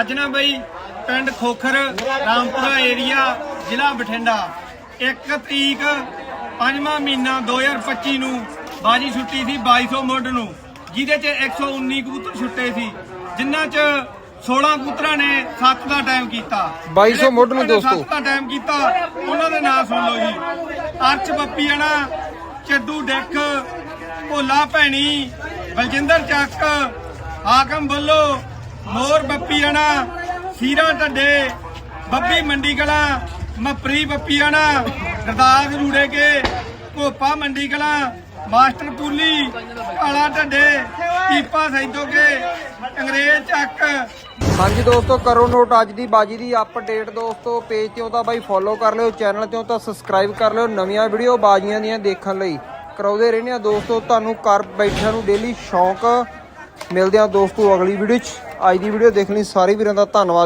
ਅੱਜ ਨਾ ਬਈ ਪਿੰਡ ਖੋਖਰ ਰਾਮਪੁਰਾ ਏਰੀਆ ਜ਼ਿਲ੍ਹਾ ਬਠਿੰਡਾ। 1 ਤਰੀਕ ਪੰਜਵਾਂ ਮਹੀਨਾ 2025 ਨੂੰ ਬਾਜੀ ਛੁੱਟੀ ਸੀ 2200 ਮੁੱਢ ਨੂੰ ਜਿਹਦੇ ਚ 119 ਕਬੂਤਰ ਛੁੱਟੇ ਸੀ ਜਿਨ੍ਹਾਂ ਚ 16 ਕਬੂਤਰਾਂ ਨੇ 7 ਦਾ ਟਾਈਮ ਕੀਤਾ। 2200 ਮੁੱਢ ਨੂੰ ਦੋਸਤੋ। 7 ਦਾ ਟਾਈਮ ਕੀਤਾ ਉਹਨਾਂ ਦੇ ਨਾਂ ਸੁਣ ਲਓ ਜੀ। ਅਰਚ ਬੱਪੀਆਣਾ ਚੱਡੂ ਡਿੱਖ ਭੋਲਾ ਭੈਣੀ ਬਲਜਿੰਦਰ ਚੱਕ ਹਾਕਮ ਬੱਲੋ ਮੋਰ ਬੱਪੀਆਣਾ ਸੀਰਾ ਢੱਡੇ, ਬੱਬੀ ਮੰਡੀ ਕਲਾ ਮਪਰੀ ਬੱਪੀਆਣਾ ਗਰਦਾਸ ਰੂੜੇ ਕੇ ਭੋਪਾ ਮੰਡੀ ਕਲਾ ਮਾਸਟਰ ਪੂਲੀ ਕਾਲਾ ਢੱਡੇ, ਕੀਪਾ ਸੈਦੋ ਕੇ, ਅੰਗਰੇਜ਼ ਚੱਕ। ਹਾਂਜੀ ਦੋਸਤੋ, ਕਰੋ ਨੋਟ ਅੱਜ ਦੀ ਬਾਜੀ ਦੀ ਅਪਡੇਟ ਦੋਸਤੋ, ਪੇਜ ਤੇ ਤਾਂ ਬਾਈ ਫੋਲੋ ਕਰ ਲਿਓ ਚੈਨਲ ਤੇ ਤਾਂ ਸਬਸਕ੍ਰਾਈਬ ਕਰ ਲਿਓ, ਨਵੀਆਂ ਵੀਡੀਓ ਬਾਜੀਆਂ ਦੀਆਂ ਦੇਖਣ ਲਈ। ਕਰਾਉਂਦੇ ਰਹਿੰਦੇ ਆ ਦੋਸਤੋ, ਤੁਹਾਨੂੰ ਘਰ ਬੈਠਿਆਂ ਨੂੰ ਡੇਲੀ ਸ਼ੌਂਕ। ਮਿਲਦੇ ਆ ਦੋਸਤੋ ਅਗਲੀ ਵੀਡੀਓ 'ਚ। ਅੱਜ ਦੀ ਵੀਡੀਓ ਦੇਖਣ ਲਈ ਸਾਰੇ ਵੀਰਾਂ ਦਾ ਧੰਨਵਾਦ।